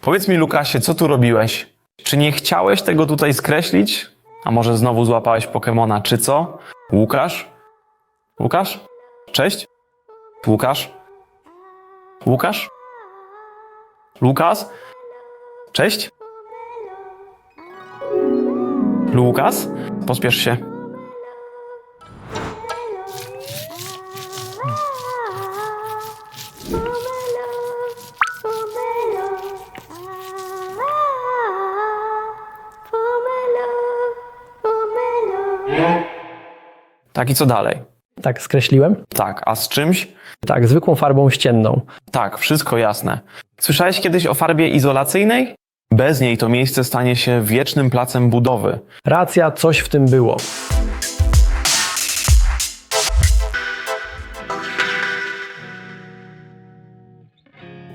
Powiedz mi, Lukasie, co tu robiłeś? Czy nie chciałeś tego tutaj skreślić? A może znowu złapałeś Pokemona, czy co? Łukasz? Łukasz? Cześć? Łukasz? Łukasz? Lukas? Cześć? Lukas? Pospiesz się. Tak i co dalej? Tak, skreśliłem? Tak, a z czymś? Tak, zwykłą farbą ścienną. Tak, wszystko jasne. Słyszałeś kiedyś o farbie izolacyjnej? Bez niej to miejsce stanie się wiecznym placem budowy. Racja, coś w tym było.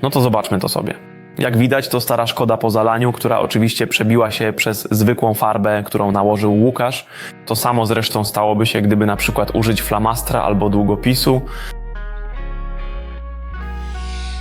No to zobaczmy to sobie. Jak widać, to stara szkoda po zalaniu, która oczywiście przebiła się przez zwykłą farbę, którą nałożył Łukasz. To samo zresztą stałoby się, gdyby na przykład użyć flamastra albo długopisu.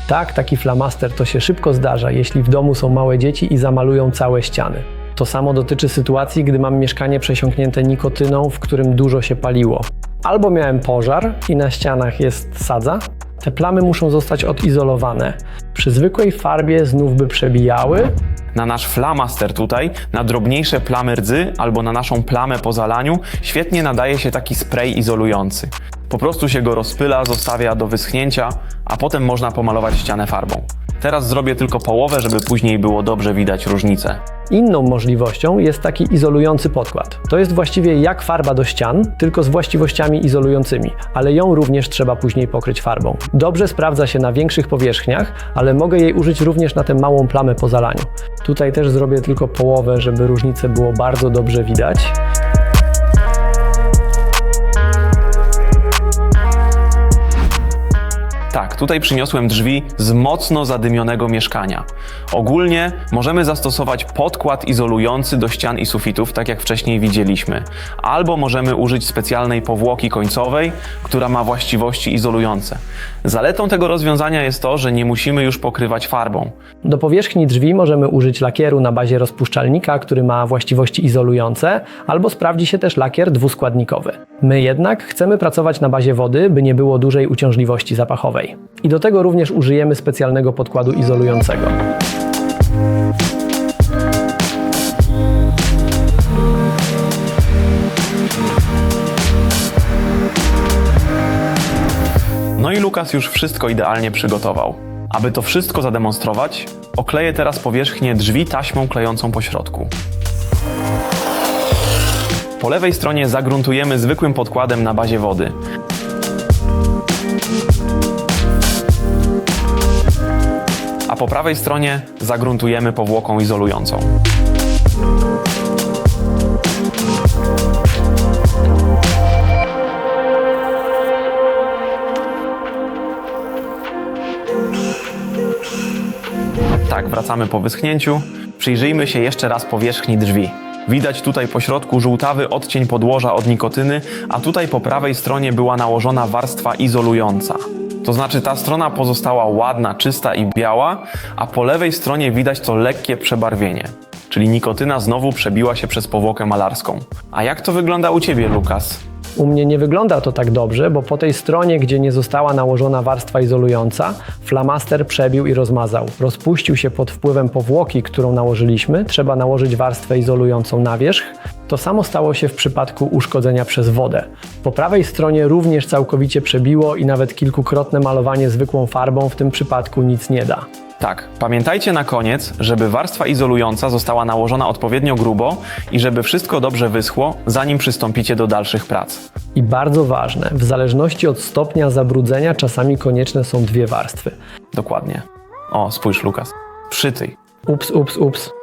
Tak, taki flamaster to się szybko zdarza, jeśli w domu są małe dzieci i zamalują całe ściany. To samo dotyczy sytuacji, gdy mam mieszkanie przesiąknięte nikotyną, w którym dużo się paliło. Albo miałem pożar i na ścianach jest sadza. Te plamy muszą zostać odizolowane. Przy zwykłej farbie znów by przebijały, Na nasz flamaster tutaj, na drobniejsze plamy rdzy albo na naszą plamę po zalaniu świetnie nadaje się taki spray izolujący. Po prostu się go rozpyla, zostawia do wyschnięcia, a potem można pomalować ścianę farbą. Teraz zrobię tylko połowę, żeby później było dobrze widać różnicę. Inną możliwością jest taki izolujący podkład. To jest właściwie jak farba do ścian, tylko z właściwościami izolującymi, ale ją również trzeba później pokryć farbą. Dobrze sprawdza się na większych powierzchniach, ale mogę jej użyć również na tę małą plamę po zalaniu. Tutaj też zrobię tylko połowę, żeby różnicę było bardzo dobrze widać. Tak, tutaj przyniosłem drzwi z mocno zadymionego mieszkania. Ogólnie możemy zastosować podkład izolujący do ścian i sufitów, tak jak wcześniej widzieliśmy. Albo możemy użyć specjalnej powłoki końcowej, która ma właściwości izolujące. Zaletą tego rozwiązania jest to, że nie musimy już pokrywać farbą. Do powierzchni drzwi możemy użyć lakieru na bazie rozpuszczalnika, który ma właściwości izolujące, albo sprawdzi się też lakier dwuskładnikowy. My jednak chcemy pracować na bazie wody, by nie było dużej uciążliwości zapachowej. I do tego również użyjemy specjalnego podkładu izolującego. No i Lukas już wszystko idealnie przygotował. Aby to wszystko zademonstrować, okleję teraz powierzchnię drzwi taśmą klejącą po środku. Po lewej stronie zagruntujemy zwykłym podkładem na bazie wody. Po prawej stronie zagruntujemy powłoką izolującą. Tak, wracamy po wyschnięciu. Przyjrzyjmy się jeszcze raz powierzchni drzwi. Widać tutaj po środku żółtawy odcień podłoża od nikotyny, a tutaj po prawej stronie była nałożona warstwa izolująca. To znaczy ta strona pozostała ładna, czysta i biała, a po lewej stronie widać to lekkie przebarwienie. Czyli nikotyna znowu przebiła się przez powłokę malarską. A jak to wygląda u Ciebie, Lukas? U mnie nie wygląda to tak dobrze, bo po tej stronie, gdzie nie została nałożona warstwa izolująca, flamaster przebił i rozmazał. Rozpuścił się pod wpływem powłoki, którą nałożyliśmy. Trzeba nałożyć warstwę izolującą na wierzch. To samo stało się w przypadku uszkodzenia przez wodę. Po prawej stronie również całkowicie przebiło i nawet kilkukrotne malowanie zwykłą farbą w tym przypadku nic nie da. Tak, pamiętajcie na koniec, żeby warstwa izolująca została nałożona odpowiednio grubo i żeby wszystko dobrze wyschło, zanim przystąpicie do dalszych prac. I bardzo ważne, w zależności od stopnia zabrudzenia czasami konieczne są dwie warstwy. Dokładnie. O, spójrz, Lukas. Przytyj. Ups, ups, ups.